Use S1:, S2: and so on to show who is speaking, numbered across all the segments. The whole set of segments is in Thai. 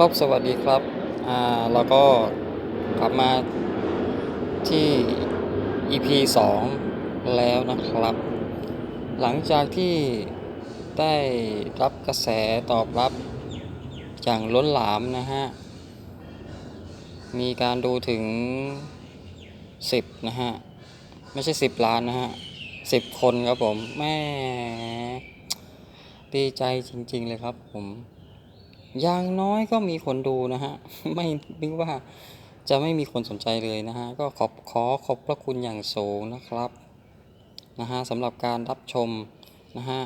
S1: รอบสวัสดีครับ อ่าเราก็กลับมาที่ EP 2 แล้วนะครับ หลังจากที่ได้รับกระแสตอบรับอย่างล้นหลามนะฮะ มีการดูถึง 10 นะฮะ ไม่ใช่ 10 ล้านนะฮะ 10 คนครับผม แม่ดีใจจริง ๆ เลยครับผม อย่างน้อยก็มีคนดูนะฮะ ไม่นึกว่าจะไม่มีคนสนใจเลยนะฮะ ก็ขอบขอขอบพระคุณอย่างสูงนะครับนะฮะสำหรับการรับชมนะฮะ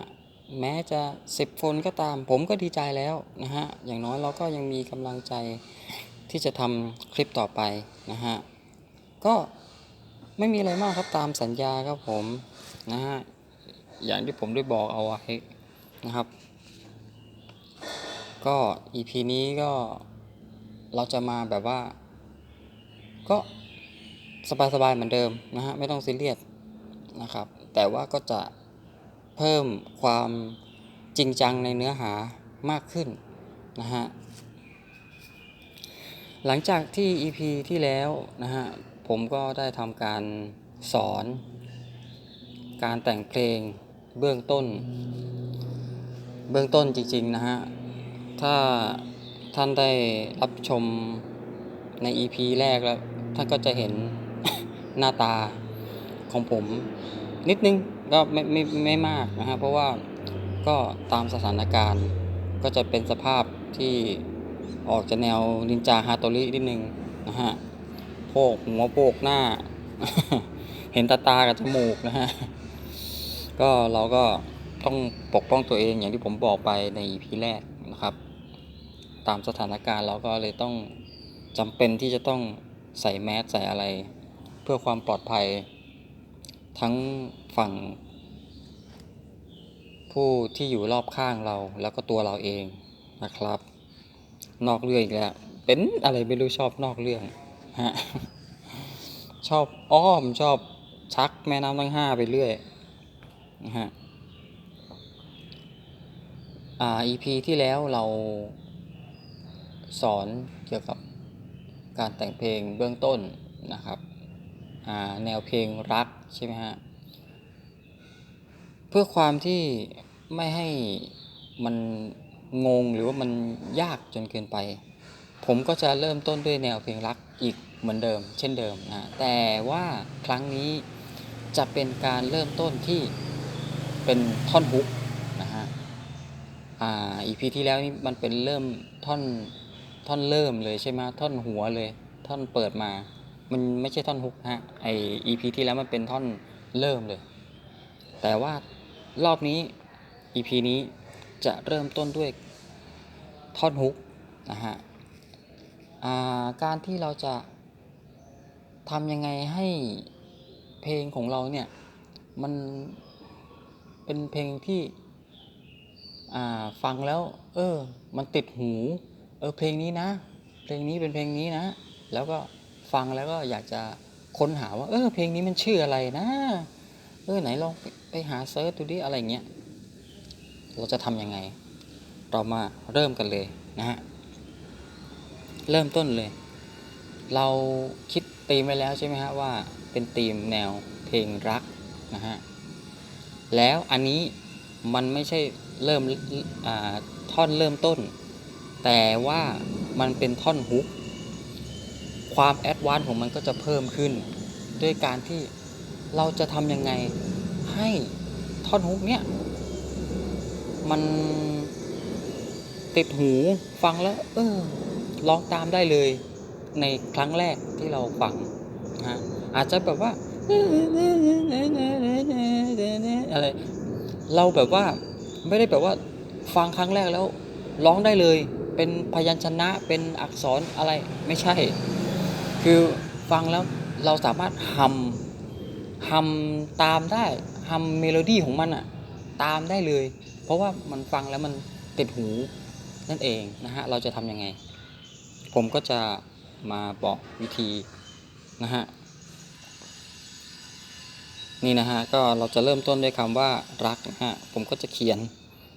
S1: แม้จะสิบคนก็ตาม ผมก็ดีใจแล้วนะฮะ อย่างน้อยเราก็ยังมีกำลังใจที่จะทำคลิปต่อไปนะฮะ ก็ไม่มีอะไรมากครับตามสัญญาครับผมนะฮะ อย่างที่ผมได้บอกเอาไว้นะครับ ก็ EP นี้ก็เราจะมาแบบว่า ก็สบายๆเหมือนเดิมนะฮะ ไม่ต้องซีเรียสนะครับ แต่ว่าก็จะเพิ่มความจริงจังในเนื้อหามากขึ้นนะฮะ หลังจากที่ EP ที่แล้วนะฮะ ผมก็ได้ทำการสอน การแต่งเพลงเบื้องต้น เบื้องต้นจริงๆนะฮะ ถ้าท่านได้รับชมใน EP แรกแล้ว ท่านก็จะเห็น หน้าตาของผม นิดนึงก็ไม่ไม่ไม่มากนะฮะเพราะว่าก็ตามสถานการณ์ก็จะเป็นสภาพที่ออกจะแนวนินจาฮาโตรินิดนึงนะฮะโพกหัวโพกหน้า เห็นตาตากับจมูกนะฮะ ก็เราก็ต้องปกป้องตัวเองอย่างที่ผมบอกไปใน EP แรกนะครับ ตามสถานการณ์เราก็เลยต้องจำเป็นที่จะต้องใส่แมสใส่อะไร เพื่อความปลอดภัย ทั้งฝั่ง ผู้ที่อยู่รอบข้างเราแล้วก็ตัวเราเองนะครับ นอกเรื่องอีกแล้วเป็นอะไรไม่รู้ชอบนอกเรื่องฮะชอบอ้อมชอบชักแม่น้ำทั้งห้าไปเรื่อยนะฮะอ่า EP ที่แล้วเรา สอนเกี่ยวกับการแต่งเพลงเบื้องต้นนะครับแนวเพลงรักใช่ไหมฮะเพื่อความที่ไม่ให้มันงงหรือว่ามันยากจนเกินไป ผมก็จะเริ่มต้นด้วยแนวเพลงรักอีกเหมือนเดิม เช่นเดิมนะแต่ว่าครั้งนี้จะเป็นการเริ่มต้นที่เป็นท่อนฮุกนะฮะอ่า EP ที่แล้วนี่มันเป็นเริ่มท่อน ท่อนเริ่มเลยใช่ไหมท่อนหัวเลย ท่อนเปิดมา มันไม่ใช่ท่อนฮุกฮะไอ EP ที่แล้วมันเป็นท่อนเริ่มเลย แต่ว่ารอบนี้ EP นี้จะเริ่มต้นด้วยท่อนฮุกนะฮะาการที่เราจะทำยังไงให้เพลงของเราเนี่ย มันเป็นเพลงที่ฟังแล้ว เออ มันติดหู เออเพลงนี้นะ เพลงนี้เป็นเพลงนี้นะ แล้วก็ฟังแล้วก็อยากจะค้นหาว่า เออเพลงนี้มันชื่ออะไรนะ เออไหนลองไปไปหาเซิร์ชดูดิอะไรเงี้ย เราจะทำยังไง เรามาเริ่มกันเลยนะฮะ เริ่มต้นเลย เราคิดธีมไว้แล้วใช่ไหมฮะว่าเป็นธีมแนวเพลงรักนะฮะ แล้วอันนี้มันไม่ใช่เริ่มอ่าท่อนเริ่มต้น แต่ว่ามันเป็นท่อนฮุก ความแอดวานซ์ของมันก็จะเพิ่มขึ้น ด้วยการที่เราจะทำยังไงให้ท่อนฮุกเนี่ยมันติดหูฟังแล้วเออร้องตามได้เลยในครั้งแรกที่เราฟังนะฮะอาจจะแบบว่าอะไรเราแบบว่าไม่ได้แบบว่าฟังครั้งแรกแล้วร้องได้เลย เป็นพยัญชนะเป็นอักษรอะไรไม่ใช่ คือฟังแล้วเราสามารถฮัมฮัมตามได้ฮัมเมโลดี้ของมันอะตามได้เลย เพราะว่ามันฟังแล้วมันติดหูนั่นเองนะฮะเราจะทำยังไง ผมก็จะมาบอกวิธีนะฮะนี่นะฮะก็เราจะเริ่มต้นด้วยคำว่ารักนะฮะผมก็จะเขียน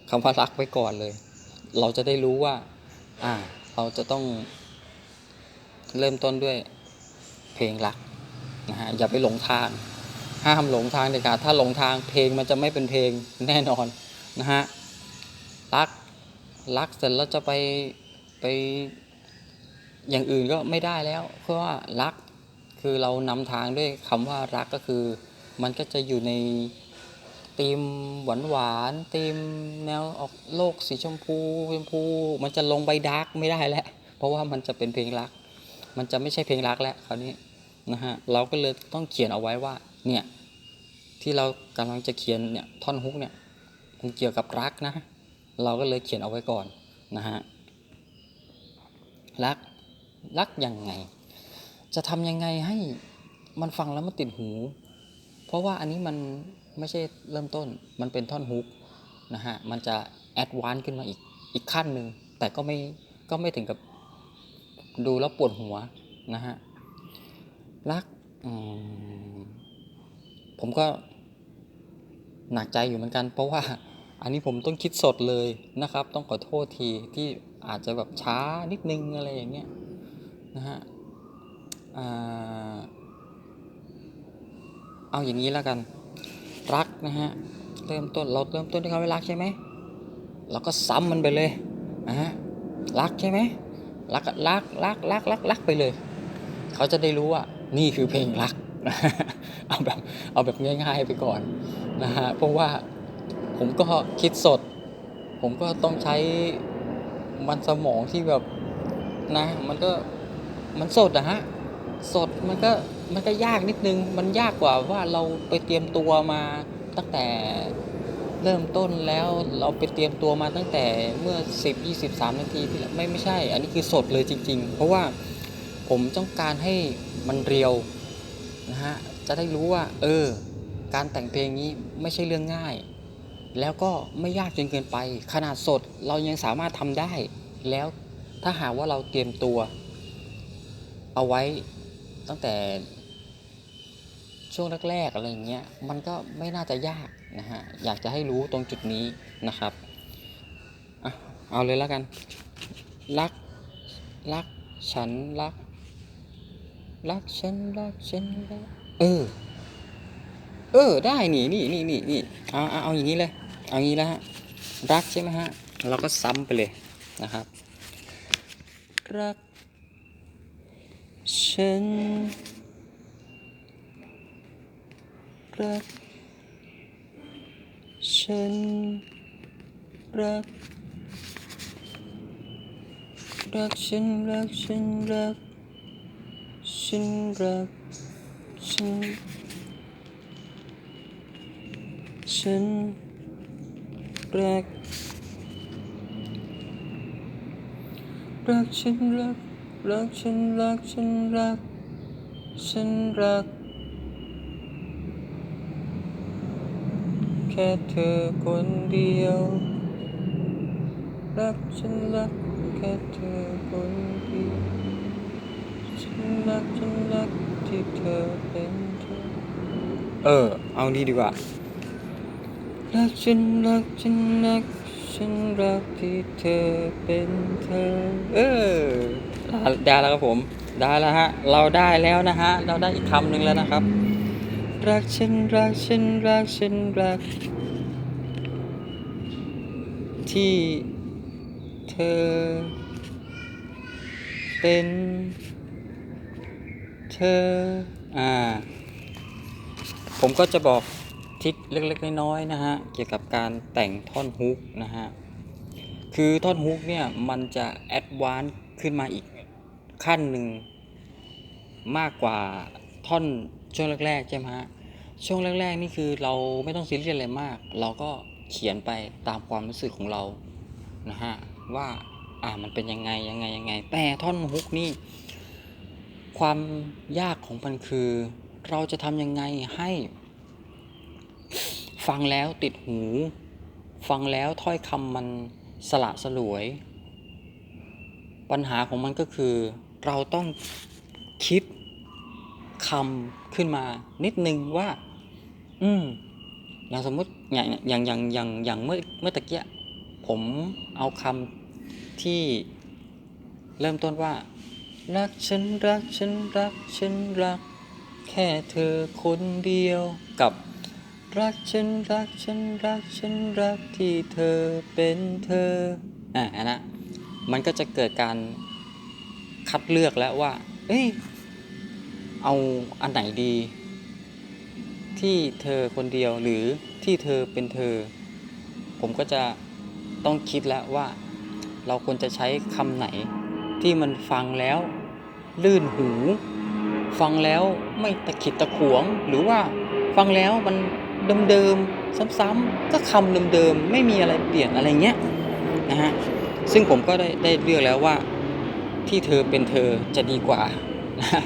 S1: คำว่ารักไว้ก่อนเลย เราจะได้รู้ว่า อ่า เราจะต้องเริ่มต้นด้วยเพลงรักนะฮะอย่าไปหลงทาง ห้ามหลงทางเด็ดขาดถ้าหลงทางเพลงมันจะไม่เป็นเพลงแน่นอนนะฮะรักรักเสร็จแล้วจะไปไปอย่างอื่นก็ไม่ได้แล้ว เพราะว่ารักคือเรานำทางด้วยคำว่ารักก็คือ มันก็จะอยู่ใน ธีมหวานหวานๆธีมแนวออกโลกสีชมพูชมพู มันจะลงไปดาร์กไม่ได้แล้ว เพราะว่ามันจะเป็นเพลงรัก มันจะไม่ใช่เพลงรักแล้วคราวนี้นะฮะเราก็เลยต้องเขียนเอาไว้ว่าเนี่ยที่เรากำลังจะเขียนเนี่ยท่อนฮุกเนี่ยมันเกี่ยวกับรักนะ เราก็เลยเขียนเอาไว้ก่อนนะฮะรักรักยังไง จะทำยังไงให้มันฟังแล้วมันติดหู เพราะว่าอันนี้มัน ไม่ใช่เริ่มต้น มันเป็นท่อนฮุกนะฮะ มันจะแอดวานซ์ขึ้นมาอีกอีกขั้นหนึ่ง แต่ก็ไม่ก็ไม่ถึงกับดูแล้วปวดหัวนะฮะ รักมผมก็หนักใจอยู่เหมือนกัน เพราะว่าอันนี้ผมต้องคิดสดเลยนะครับ ต้องขอโทษทีที่อาจจะแบบช้านิดนึงอะไรอย่างเงี้ยนะฮะเอาอย่างนี้แล้วกัน รักนะฮะ เริ่มต้นเราเริ่มต้นด้วยคำว่ารักใช่ไหมเราก็ซ้ำมันไปเลยนะฮะ รักใช่ไหมรักก็รักรักรักรักรักไปเลย เขาจะได้รู้ว่านี่คือเพลงรัก เอาแบบเอาแบบง่าย ๆไปก่อนนะฮะ เพราะว่าผมก็คิดสด ผมก็ต้องใช้มันสมองที่แบบนะ มันก็มันสดอะฮะ สดมันก็ มันก็ยากนิดนึง มันยากกว่าว่าเราไปเตรียมตัวมาตั้งแต่เริ่มต้นแล้วเราไปเตรียมตัวมาตั้งแต่เมื่อ 10 20 3นาทีที่แล้วไม่ไม่ใช่ อันนี้คือสดเลยจริง ๆ เพราะว่าผมต้องการให้มันเรียวนะฮะจะได้รู้ว่า เออ การแต่งเพลงนี้ไม่ใช่เรื่องง่าย แล้วก็ไม่ยากจนเกินไป ขนาดสดเรายังสามารถทำได้ แล้วถ้าหากว่าเราเตรียมตัว เอาไว้ตั้งแต่ ช่วงแรกๆอะไรเงี้ยมันก็ไม่น่าจะยากนะฮะอยากจะให้รู้ตรงจุดนี้นะครับอะเอาเลยแล้วกัน รักรักฉันรัก รักฉันรักฉันรักเออ เออได้นี่นี่นี่นี่นี่เอาเอาเอาอย่างนี้เลยเอาอย่างนี้แล้วฮะรักใช่ไหมฮะเราก็ซ้ำไปเลยนะครับ รักฉัน รัก ฉันรัก รักฉันรักฉันรัก ฉันรัก ฉัน ฉันรัก รักฉันรัก รักฉันรักฉันรัก ฉันรัก แค่เธอคนเดียว รักฉันรักแค่เธอคนเดียว ฉันรักฉันรักที่เธอเป็นเธอ เออ เอาดีดีกว่า รักฉันรักฉันรักฉันรักที่เธอเป็นเธอ เออ ได้แล้วครับผม ได้แล้วฮะ เราได้แล้วนะฮะ เราได้อีกคำหนึ่งแล้วนะครับ รักฉันรักฉันรักฉันรัก ที่เธอ เป็นเธอ อ่า ผมก็จะบอกทริคเล็กๆ น้อยๆนะฮะ เกี่ยวกับการแต่งท่อนฮุกนะฮะ คือท่อนฮุกเนี่ยมันจะแอดวานซ์ขึ้นมาอีกขั้นหนึ่งมากกว่าท่อน ช่วงแรกๆใช่ไหมฮะช่วงแรก ๆ นี่คือเราไม่ต้องซีเรียสอะไรมาก เราก็เขียนไปตามความรู้สึกของเรานะฮะว่าอ่ามันเป็นยังไงยังไงยังไง แต่ท่อนฮุกนี่ความยากของมันคือ เราจะทำยังไงให้ ฟังแล้วติดหู ฟังแล้วถ้อยคำมันสละสลวย ปัญหาของมันก็คือ เราต้องคิด คำขึ้นมานิดนึงว่า อืมอย่างสมมติอย่างอย่างอย่างอย่างอย่างเมื่อเมื่อตะเกียผมเอาคำที่เริ่มต้นว่า รักฉันรักฉันรักฉันรัก แค่เธอคนเดียวกับรักฉันรักฉันรักฉันรักที่เธอเป็นเธอ อะอันนะ มันก็จะเกิดการคัดเลือกแล้วว่า เอ้ย เอาอันไหนดี ที่เธอคนเดียวหรือที่เธอเป็นเธอ ผมก็จะต้องคิดแล้วว่า เราควรจะใช้คำไหน ที่มันฟังแล้ว ลื่นหู ฟังแล้วไม่ตะขิดตะขวง หรือว่าฟังแล้วมันเดิมๆซ้ำๆก็คำเดิมๆไม่มีอะไรเปลี่ยนอะไรเงี้ยนะฮะซึ่งผมก็ได้ได้เลือกแล้วว่า ที่เธอเป็นเธอจะดีกว่านะ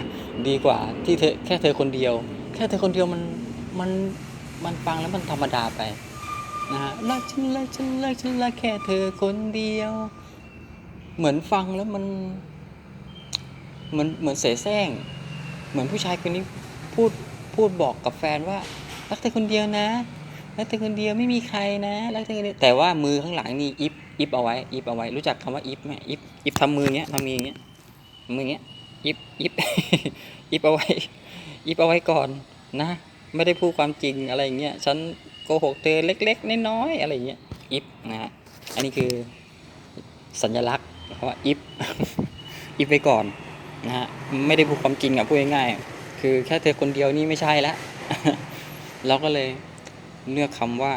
S1: ดีกว่าที่เธอแค่เธอคนเดียว แค่เธอคนเดียวมันมันมันฟังแล้วมันธรรมดาไปนะฮะรักฉันรักฉันรักฉันรักแค่เธอคนเดียว เหมือนฟังแล้วมันเหมือนเหมือนเสแสร้ง เหมือนผู้ชายคนนี้พูดพูดบอกกับแฟนว่า รักเธอคนเดียวนะรักเธอคนเดียวไม่มีใครนะรักเธอคนเดียวแต่ว่ามือข้างหลังนี่อิฟอิฟเอาไว้อิฟเอาไว้รู้จักคำว่าอิฟไหมอิฟอิฟทำมือเงี้ยทำมือเงี้ยมือเงี้ย อิฟอิฟอิฟเอาไว้อิฟเอาไว้ก่อนนะ ไม่ได้พูดความจริงอะไรอย่างเงี้ยฉันโกหกเธอเล็กๆน้อยๆอะไรอย่างเงี้ยอิฟนะฮะอันนี้คือสัญลักษณ์เพราะว่าอิฟอิฟไว้ก่อนนะฮะไม่ได้พูดความจริงอะพูดง่ายๆคือแค่เธอคนเดียวนี่ไม่ใช่ละเราก็เลยเลือกคำว่า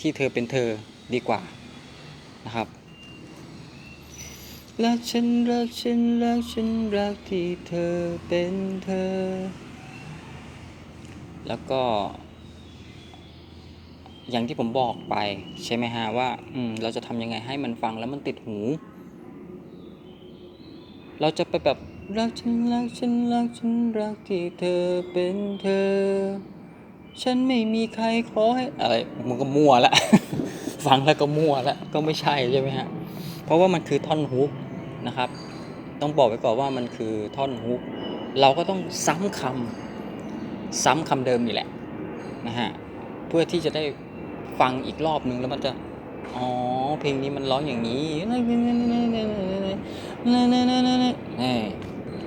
S1: ที่เธอเป็นเธอดีกว่านะครับ รักฉันรักฉันรักฉันรักที่เธอเป็นเธอ แล้วก็ อย่างที่ผมบอกไป ใช่ไหมฮะว่าอืมเราจะทำยังไงให้มันฟังแล้วมันติดหู เราจะไปแบบรักฉันรักฉันรักฉันรักที่เธอเป็นเธอ ฉันไม่มีใครขอให้อะไรมันก็มั่วละ ฟังแล้วก็มั่วละก็ไม่ใช่ใช่ไหมฮะ เพราะว่ามันคือท่อนฮุก นะครับ ต้องบอกไว้ก่อนว่ามันคือท่อนฮุก เราก็ต้องซ้ำคำซ้ำคำเดิมนี่แหละนะฮะเพื่อที่จะได้ฟังอีกรอบนึงแล้วมันจะอ๋อเพลงนี้มันร้องอย่างนี้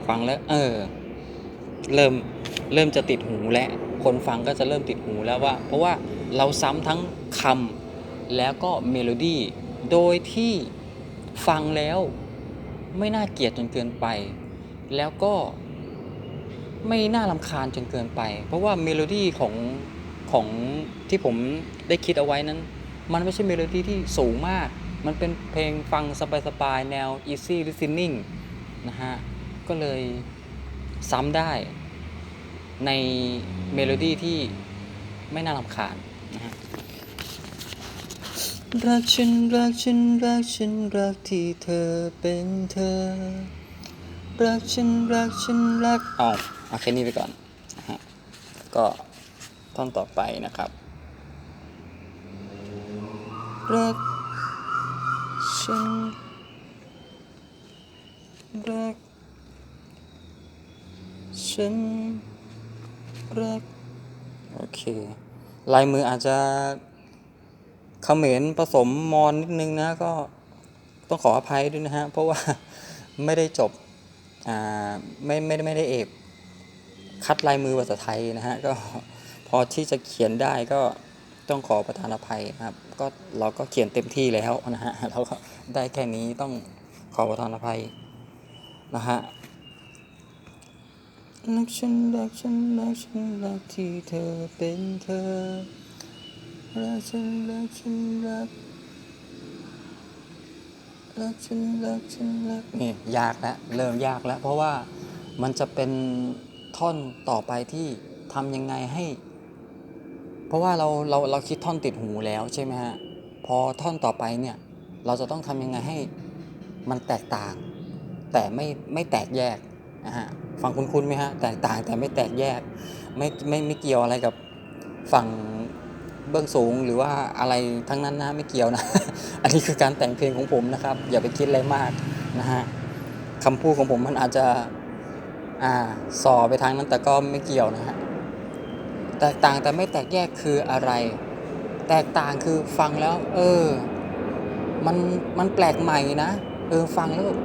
S1: ฟังแล้ว เออ เริ่มเริ่มจะติดหูแล้วคนฟังก็จะเริ่มติดหูแล้วว่า เพราะว่าเราซ้ำทั้งคำแล้วก็เมโลดี้โดยที่ฟังแล้ว ไม่น่าเกลียดจนเกินไป แล้วก็ไม่น่ารำคาญจนเกินไป เพราะว่าเมโลดี้ของของที่ผมได้คิดเอาไว้นั้น มันไม่ใช่เมโลดี้ที่สูงมาก มันเป็นเพลงฟังสบายๆ แนว easy listening นะฮะ ก็เลยซ้ำได้ในเมโลดี้ที่ไม่น่ารำคาญนะฮะ รักฉันรักฉันรักฉันรักที่เธอเป็นเธอ รักฉันรักฉันรักเอาเอาแค่นี้ไปก่อนนะฮะก็ท่อนต่อไปนะครับ รักฉันรักฉันรักโอเค ลายมืออาจจะ เขมรผสมมอนนิดนึงนะก็ต้องขออภัยด้วยนะฮะ เพราะว่าไม่ได้จบอ่าไม่ไม่ได้ไม่ได้เอกคัดลายมือภาษาไทยนะฮะ ก็พอที่จะเขียนได้ก็ต้องขอประทานอภัยครับ ก็เราก็เขียนเต็มที่แล้วนะฮะเราก็ได้แค่นี้ต้องขอประทานอภัยนะฮะรักฉันรักฉันรักฉันรักที่เธอเป็นเธอ รักฉันรักฉันรักรักฉันรักฉันรักนี่ยากแล้วเริ่มยากแล้ว เพราะว่ามันจะเป็นท่อนต่อไปที่ทำยังไงให้ เพราะว่าเราเราเราคิดท่อนติดหูแล้วใช่ไหมฮะพอท่อนต่อไปเนี่ย เราจะต้องทำยังไงให้มันแตกต่าง แต่ไม่ไม่แตกแยกนะฮะฟังคุ้นๆไหมฮะแตกต่างแต่ไม่แตกแยก ไม่ไม่ไม่เกี่ยวอะไรกับฝั่ง เบื้องสูงหรือว่าอะไรทั้งนั้นนะไม่เกี่ยวนะ อันนี้คือการแต่งเพลงของผมนะครับ อย่าไปคิดอะไรมากนะฮะคำพูดของผมมันอาจจะอ่าส่อไปทางนั้นแต่ก็ไม่เกี่ยวนะฮะแตกต่างแต่ไม่แตกแยกคืออะไร แตกต่างคือฟังแล้ว เออ มันมันแปลกใหม่นะเออฟังแล้วแบบ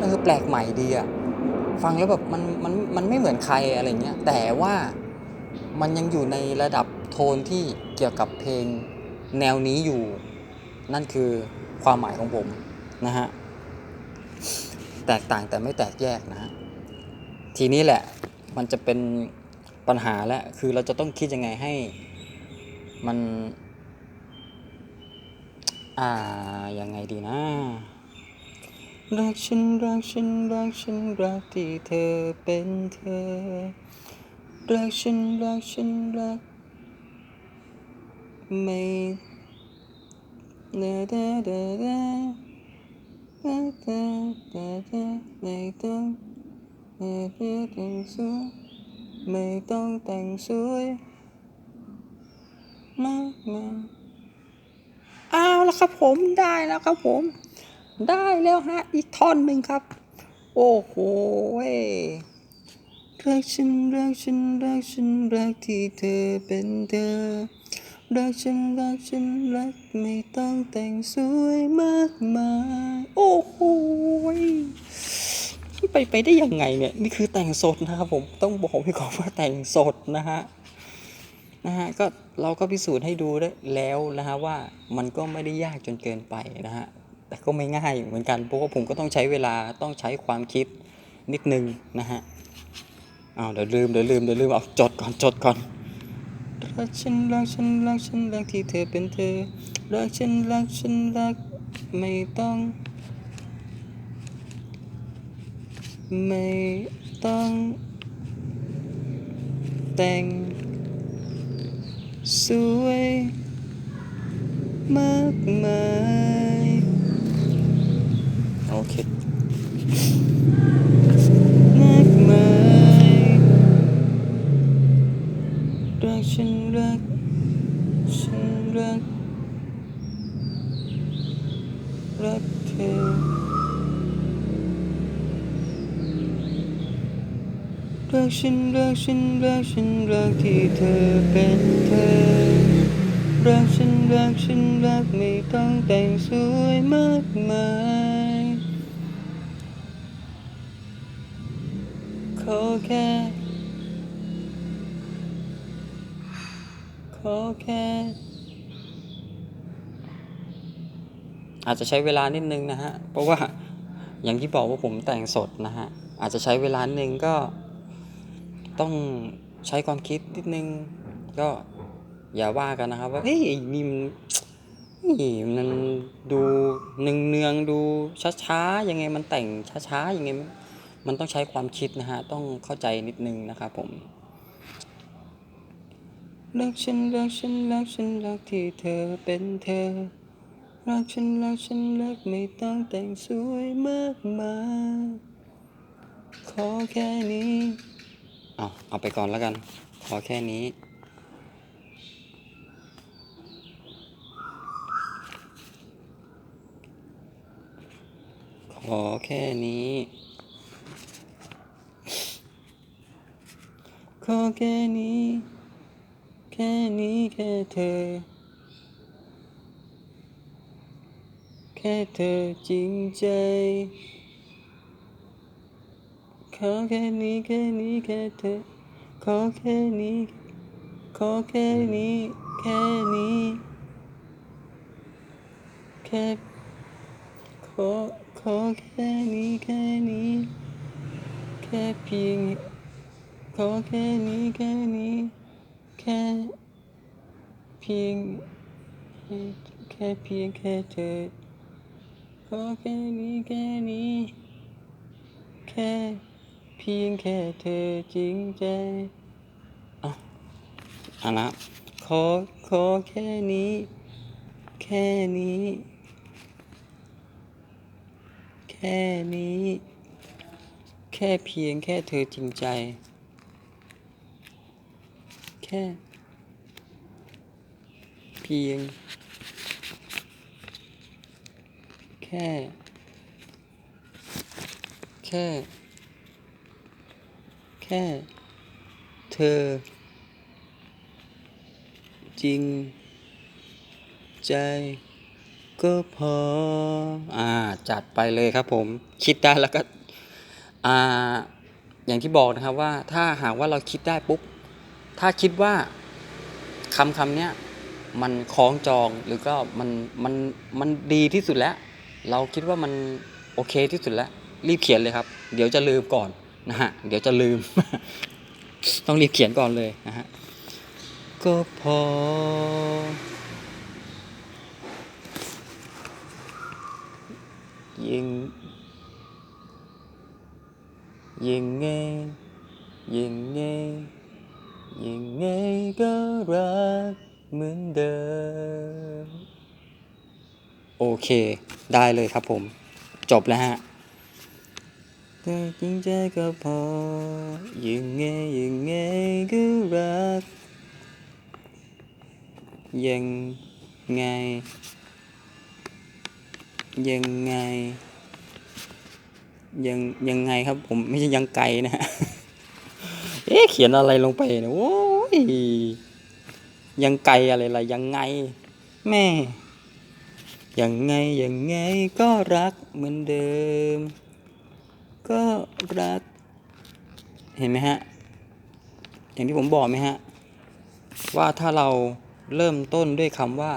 S1: เออแปลกใหม่ดีอะฟังแล้วแบบมันมันมันไม่เหมือนใครอะไรเงี้ยแต่ว่ามันยังอยู่ในระดับ โทนที่เกี่ยวกับเพลงแนวนี้อยู่ นั่นคือความหมายของผมนะฮะ แตกต่างแต่ไม่แตกแยกนะฮะ ทีนี้แหละมันจะเป็นปัญหาแล้วคือเราจะต้องคิดยังไงให้มันอ่ายังไงดีนะรักฉันรักฉันรักฉันรักที่เธอเป็นเธอรักฉันรักฉันรัก ไม่เดาเดาเดาเดาเดาเดาเดเดาไม่ต้องไม่ต้องแต่งสวยไม่ต้องแต่งสวยมากมายเอาแล้วครับผมได้แล้วครับผม ได้แล้วฮะอีกท่อนหนึ่งครับ โอ้โหเรักฉันรักฉันรักฉันรักที่เธอเป็นเธอ รักฉันรักฉันรักไม่ต้องแต่งสวยมากมาย โอ้โหไปไปได้ยังไงเนี่ย นี่คือแต่งสดนะครับผมต้องบอกไว้ก่อนว่าแต่งสดนะฮะนะฮะก็เราก็พิสูจน์ให้ดูได้แล้วนะฮะว่ามันก็ไม่ได้ยากจนเกินไปนะฮะแต่ก็ไม่ง่ายเหมือนกันเพราะว่าผมก็ต้องใช้เวลาต้องใช้ความคิดนิดนึงนะฮะอ้าวเดี๋ยวลืมเดี๋ยวลืมเดี๋ยวลืมเอาจดก่อนจดก่อน รักฉันรักฉันรักฉันรักที่เธอเป็นเธอ รักฉันรักฉันรักไม่ต้อง ไม่ต้อง แต่ง สวย มากมาย โอเค รักฉันรักฉันรักฉันรักที่เธอเป็นเธอ รักฉันรักฉันรักไม่ต้องแต่งสวยมากมายขอแค่ขอแค่อาจจะใช้เวลานิดนึงนะฮะ เพราะว่าอย่างที่บอกว่าผมแต่งสดนะฮะ อาจจะใช้เวลาหนึ่งก็ ต้องใช้ความคิดนิดนึง ก็อย่าว่ากันนะครับ ว่าเฮ้ยนี่มันนี่มันดูเนืองเนืองๆดูช้าๆยังไงมันแต่งช้าๆยังไงมันมันต้องใช้ความคิดนะฮะต้องเข้าใจนิดนึงนะครับผมรักฉันรักฉันรักฉันรักที่เธอเป็นเธอ รักฉันรักฉันรักไม่ต้องแต่งสวยมากมายขอแค่นี้ เอาเอาไปก่อนแล้วกัน ขอแค่นี้ ขอแค่นี้ ขอแค่นี้ แค่นี้แค่เธอ แค่เธอจริงใจ ขอแค่นี้แค่นี้แค่เธอขอแค่นี้ขอแค่นี้แค่นี้แค่ขอขอแค่นี้แค่นี้แค่เพียงขอแค่นี้แค่นี้แค่เพียงแค่เพียงแค่เธอขอแค่นี้แค่นี้แค่ เพียงแค่เธอจริงใจอะอะนะขอขอแค่นี้ แค่นี้ แค่นี้ แค่เพียงแค่เธอจริงใจ แค่ เพียง แค่ แค่ แค่ เธอ จริง ใจ ก็พอ อ่า จัดไปเลยครับผม คิดได้แล้วก็ อ่า อย่างที่บอกนะครับว่า ถ้าหากว่าเราคิดได้ปุ๊บ ถ้าคิดว่าคำคำเนี้ยมันคล้องจองหรือก็มันมันมันดีที่สุดแล้ว เราคิดว่ามันโอเคที่สุดแล้ว รีบเขียนเลยครับ เดี๋ยวจะลืมก่อน นะฮะ เดี๋ยวจะลืม ต้องรีบเขียนก่อนเลยนะฮะ ก็พอ ยิง ยิงไงยิงไงยิงไงก็รักเหมือนเดิม โอเค ได้เลยครับผม จบแล้วฮะ แต่จริงใจก็พอ ยังไงยังไงก็รัก ยังไง ยังไง ยังยังไงครับผมไม่ใช่ยังไกลนะฮะ เอ๊ะเขียนอะไรลงไปเนี่ยโอ้ย ยังไกลอะไรล่ะยังไง แม่ ยังไงยังไงก็รักเหมือนเดิม ก็รัก เห็นไหมฮะ อย่างที่ผมบอกไหมฮะ ว่าถ้าเราเริ่มต้นด้วยคำว่า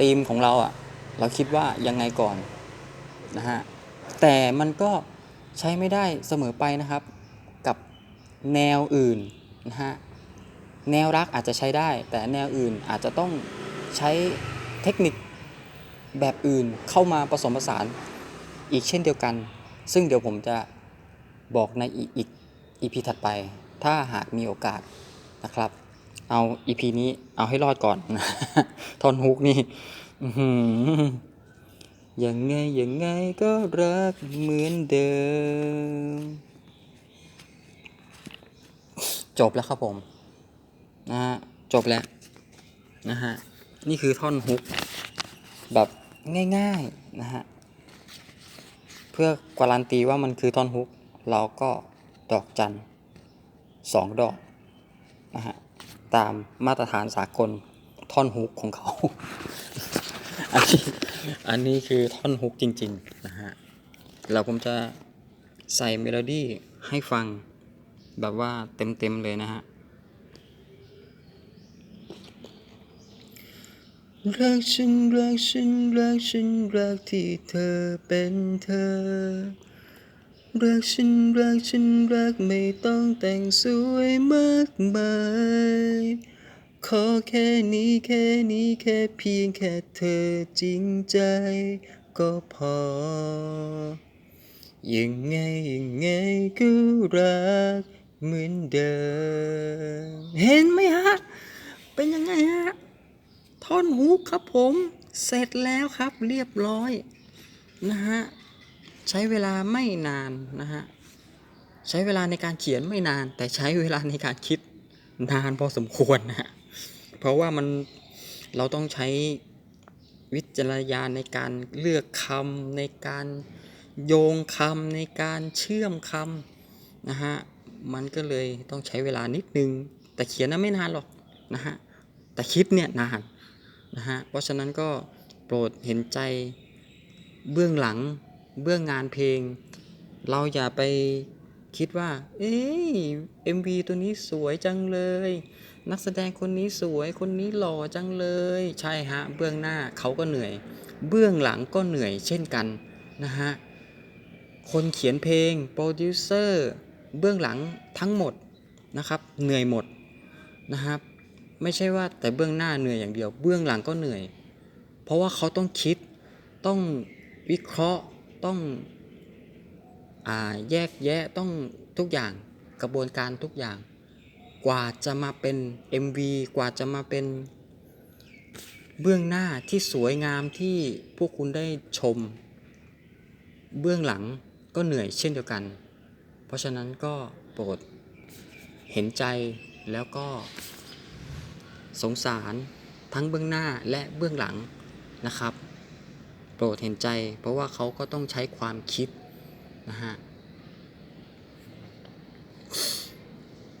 S1: ธีมของเราอะ่ะ เราคิดว่ายังไงก่อนนะฮะ แต่มันก็ใช้ไม่ได้เสมอไปนะครับ กับแนวอื่นนะฮะ แนวรักอาจจะใช้ได้ แต่แนวอื่นอาจจะต้องใช้เทคนิคแบบอื่นเข้ามาผสมผสานอีกเช่นเดียวกัน ซึ่งเดี๋ยวผมจะบอกในอีกอีกอีพีถัดไป ถ้าหากมีโอกาสนะครับ เอาอีพีนี้เอาให้รอดก่อน ทอนฮุกนี่ยังไงยังไงก็รักเหมือนเดิม จบแล้วครับผม นะฮะ จบแล้ว นะฮะ นี่คือท่อนฮุก แบบง่าย ๆ นะฮะ เพื่อการันตีว่ามันคือท่อนฮุก เราก็ดอกจันสองดอกนะฮะตามมาตรฐานสากลท่อนฮุกของเขา อันนี้อันนี้คือท่อนฮุกจริงๆนะฮะแล้วผมจะใส่เมโลดี้ให้ฟังแบบว่าเต็มๆเลยนะฮะ รักฉันรักฉันรักฉันรักที่เธอเป็นเธอ รักฉันรักฉันรักไม่ต้องแต่งสวยมากมาย ขอแค่นี้แค่นี้แค่เพียงแค่เธอจริงใจก็พอ ยังไงยังไงก็รักเหมือนเดิม เห็นไหมฮะ เป็นยังไงฮะ ท่อนฮุกครับผมเสร็จแล้วครับเรียบร้อยนะฮะใช้เวลาไม่นานนะฮะใช้เวลาในการเขียนไม่นาน แต่ใช้เวลาในการคิดนานพอสมควรนะฮะเพราะว่ามันเราต้องใช้วิจารณญาณในการเลือกคำในการโยงคำในการเชื่อมคำนะฮะมันก็เลยต้องใช้เวลานิดนึง แต่เขียนน่ะไม่นานหรอกนะฮะแต่คิดเนี่ยนาน นะฮะ เพราะฉะนั้นก็โปรดเห็นใจเบื้องหลังเบื้องงานเพลง เราอย่าไปคิดว่า เอ้ย MV ตัวนี้สวยจังเลย นักแสดงคนนี้สวยคนนี้หล่อจังเลย ใช่ฮะ เบื้องหน้าเขาก็เหนื่อย เบื้องหลังก็เหนื่อยเช่นกันนะฮะ คนเขียนเพลงโปรดิวเซอร์เบื้องหลังทั้งหมดนะครับ เหนื่อยหมดนะครับ ไม่ใช่ว่าแต่เบื้องหน้าเหนื่อยอย่างเดียว เบื้องหลังก็เหนื่อย เพราะว่าเขาต้องคิด ต้องวิเคราะห์ ต้องอแยกแยะ ต้องทุกอย่าง กระบวนการทุกอย่าง กว่าจะมาเป็น MV กว่าจะมาเป็นเบื้องหน้าที่สวยงามที่พวกคุณได้ชม เบื้องหลังก็เหนื่อยเช่นเดียวกัน เพราะฉะนั้นก็โปรดเห็นใจแล้วก็ สงสารทั้งเบื้องหน้าและเบื้องหลังนะครับ โปรดเห็นใจ เพราะว่าเขาก็ต้องใช้ความคิดนะฮะ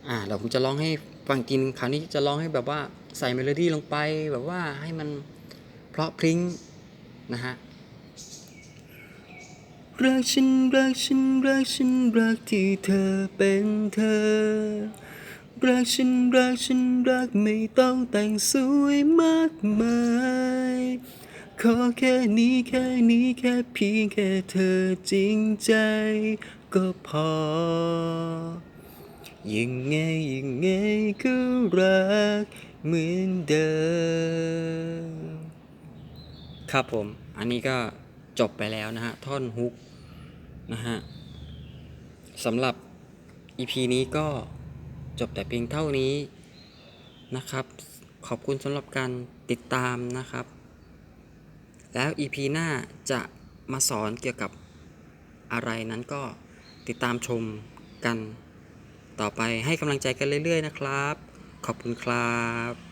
S1: อ่าเดี๋ยวผมจะร้องให้ฟังกทีนึงคราวนี้จะร้องให้แบบว่าใส่เมโลดี้ลงไปแบบว่าให้มันเพราะพริ้งนะฮะรักฉันรักฉันรักฉันรักที่เธอเป็นเธอ รักฉันรักฉันรักไม่ต้องแต่งสวยมากมาย ขอแค่นี้แค่นี้แค่เพียงแค่เธอจริงใจ ก็พอ ยังไงยังไงก็รักเหมือนเดิม ครับผม อันนี้ก็จบไปแล้วนะฮะ ท่อนฮุกนะฮะสำหรับ EP นี้ก็ จบแต่เพียงเท่านี้นะครับ ขอบคุณสำหรับการติดตามนะครับ แล้ว EP หน้าจะมาสอนเกี่ยวกับอะไรนั้นก็ติดตามชมกัน ต่อไปให้กำลังใจกันเรื่อย ๆ นะครับ ขอบคุณครับ